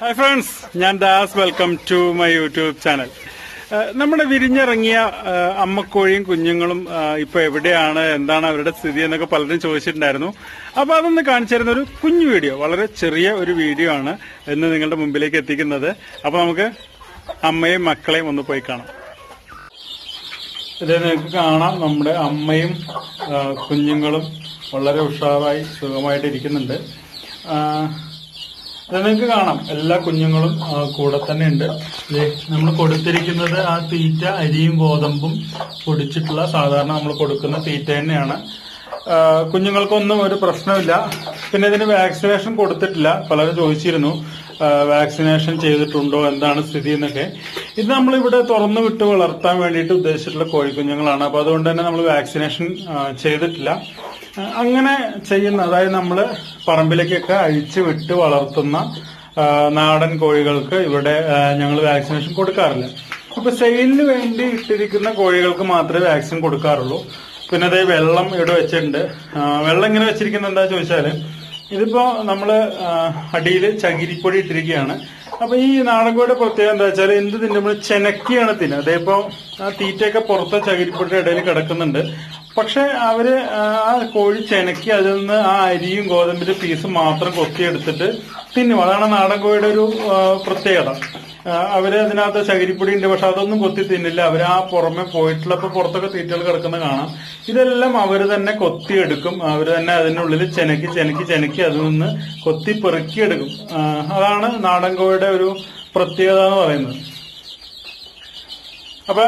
Hi friends ഞാൻ Das. Welcome to my YouTube channel നമ്മുടെ വിരിഞ്ഞിറങ്ങിയ ഏഹ് അമ്മക്കോഴിയും കുഞ്ഞുങ്ങളും ഏഹ് ഇപ്പൊ എവിടെയാണ് എന്താണ് അവരുടെ സ്ഥിതി എന്നൊക്കെ പലരും ചോദിച്ചിട്ടുണ്ടായിരുന്നു. അപ്പൊ അതൊന്ന് കാണിച്ചിരുന്ന ഒരു കുഞ്ഞു വീഡിയോ വളരെ ചെറിയ ഒരു വീഡിയോ ആണ് എന്ന് നിങ്ങളുടെ മുമ്പിലേക്ക് എത്തിക്കുന്നത്. അപ്പൊ നമുക്ക് അമ്മയും മക്കളെയും ഒന്ന് പോയി കാണാം. ഇത് നിങ്ങൾക്ക് കാണാം. നമ്മുടെ അമ്മയും കുഞ്ഞുങ്ങളും വളരെ ഉഷാറായി സുഖമായിട്ട് ഇരിക്കുന്നുണ്ട് നിങ്ങൾക്ക് കാണാം. എല്ലാ കുഞ്ഞുങ്ങളും കൂടെ തന്നെ ഉണ്ട്. നമ്മൾ കൊടുത്തിരിക്കുന്നത് ആ തീറ്റ അരിയും ഗോതമ്പും പൊടിച്ചിട്ടുള്ള സാധാരണ നമ്മൾ കൊടുക്കുന്ന തീറ്റ തന്നെയാണ്. കുഞ്ഞുങ്ങൾക്കൊന്നും ഒരു പ്രശ്നമില്ല. പിന്നെ ഇതിന് വാക്സിനേഷൻ കൊടുത്തിട്ടില്ല. പലരും ചോദിച്ചിരുന്നു വാക്സിനേഷൻ ചെയ്തിട്ടുണ്ടോ എന്താണ് സ്ഥിതി എന്നൊക്കെ. ഇത് നമ്മൾ ഇവിടെ തുറന്നു വിട്ട് വളർത്താൻ വേണ്ടിയിട്ട് ഉദ്ദേശിച്ചിട്ടുള്ള കോഴിക്കുഞ്ഞുങ്ങളാണ്. അപ്പോൾ അതുകൊണ്ട് തന്നെ നമ്മൾ വാക്സിനേഷൻ ചെയ്തിട്ടില്ല. അങ്ങനെ ചെയ്യുന്ന അതായത് നമ്മൾ പറമ്പിലേക്കൊക്കെ അഴിച്ചു വിട്ട് വളർത്തുന്ന നാടൻ കോഴികൾക്ക് ഇവിടെ ഞങ്ങൾ വാക്സിനേഷൻ കൊടുക്കാറില്ല. അപ്പൊ സെയിലിന് വേണ്ടി ഇട്ടിരിക്കുന്ന കോഴികൾക്ക് മാത്രമേ വാക്സിൻ കൊടുക്കാറുള്ളൂ. പിന്നെ അതേ വെള്ളം ഇവിടെ വെച്ചിട്ടുണ്ട്. വെള്ളം ഇങ്ങനെ വെച്ചിരിക്കുന്നത് എന്താ ചോദിച്ചാൽ ഇതിപ്പോ നമ്മൾ അടിയിൽ ചകിരിപ്പൊടി ഇട്ടിരിക്കുകയാണ്. അപ്പൊ ഈ നാടൻകോഴിയുടെ പ്രത്യേകത എന്താ വെച്ചാൽ എന്ത് തിന്നുമ്പോൾ ചെനക്കിയാണ് തിന്നുക. അതേപ്പോ ആ തീറ്റയൊക്കെ പുറത്തെ ചകിരിപ്പൊടിയുടെ ഇടയിൽ കിടക്കുന്നുണ്ട്. പക്ഷെ അവർ ആ കോഴി ചെനക്കി അതിൽ നിന്ന് ആ അരിയും ഗോതമ്പിന്റെ പീസും മാത്രം കൊത്തിയെടുത്തിട്ട് തിന്നും. അതാണ് നാടൻ കോഴിയുടെ ഒരു പ്രത്യേകത. അവർ അതിനകത്ത് ചകിരിപ്പൊടി ഉണ്ട് പക്ഷെ അതൊന്നും കൊത്തി തിന്നില്ല. അവർ ആ പുറമെ പോയിട്ടുള്ള പുറത്തൊക്കെ തീറ്റകൾ കിടക്കുന്ന കാണാം. ഇതെല്ലാം അവർ തന്നെ കൊത്തിയെടുക്കും. അവർ തന്നെ അതിനുള്ളിൽ ചെനക്കി ചെനക്കി ചെനക്കി അതിൽ നിന്ന് കൊത്തി പെറുക്കിയെടുക്കും. അതാണ് നാടൻ കോഴിയുടെ ഒരു പ്രത്യേകത എന്ന് പറയുന്നത്. അപ്പൊ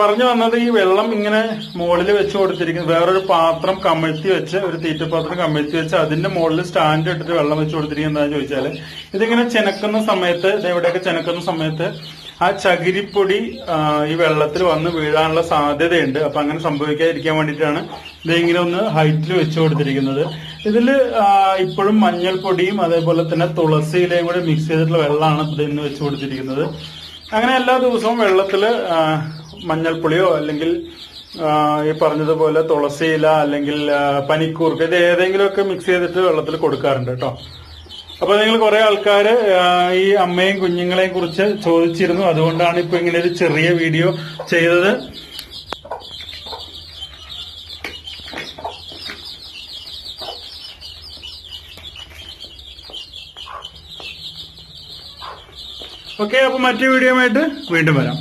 പറഞ്ഞു വന്നത് ഈ വെള്ളം ഇങ്ങനെ മുകളിൽ വെച്ച് കൊടുത്തിരിക്കുന്നു. വേറൊരു പാത്രം കമഴ്ത്തി വെച്ച് ഒരു തീറ്റപാത്രം കമഴ്ത്തി വെച്ച് അതിന്റെ മുകളിൽ സ്റ്റാൻഡ് ഇട്ടിട്ട് വെള്ളം വെച്ച് കൊടുത്തിരിക്കുന്നത് എന്താണെന്ന് ചോദിച്ചാൽ ഇതിങ്ങനെ ചെനക്കുന്ന സമയത്ത് ഇവിടെയൊക്കെ ചെനക്കുന്ന സമയത്ത് ആ ചകിരിപ്പൊടി ഈ വെള്ളത്തിൽ വന്ന് വീഴാനുള്ള സാധ്യതയുണ്ട്. അപ്പൊ അങ്ങനെ സംഭവിക്കാതിരിക്കാൻ വേണ്ടിയിട്ടാണ് ഇതിങ്ങനെ ഒന്ന് ഹൈറ്റിൽ വെച്ച് കൊടുത്തിരിക്കുന്നത്. ഇതിൽ ഇപ്പോഴും മഞ്ഞൾപ്പൊടിയും അതേപോലെ തന്നെ തുളസിയിലയും കൂടെ മിക്സ് ചെയ്തിട്ടുള്ള വെള്ളമാണ് ഇതിന് വെച്ച് കൊടുത്തിരിക്കുന്നത്. അങ്ങനെ എല്ലാ ദിവസവും വെള്ളത്തിൽ മഞ്ഞൾപ്പുളിയോ അല്ലെങ്കിൽ ഈ പറഞ്ഞതുപോലെ തുളസിയില അല്ലെങ്കിൽ പനിക്കൂർക്ക ഇത് ഏതെങ്കിലുമൊക്കെ മിക്സ് ചെയ്തിട്ട് വെള്ളത്തിൽ കൊടുക്കാറുണ്ട് കേട്ടോ അപ്പൊ നിങ്ങൾ കുറെ ആൾക്കാർ ഈ അമ്മയും കുഞ്ഞുങ്ങളെയും കുറിച്ച് ചോദിച്ചിരുന്നു. അതുകൊണ്ടാണ് ഇപ്പൊ ഇങ്ങനെ ഒരു ചെറിയ വീഡിയോ ചെയ്തത്. ഓക്കെ അപ്പൊ മറ്റു വീഡിയോ ആയിട്ട് വീണ്ടും വരാം.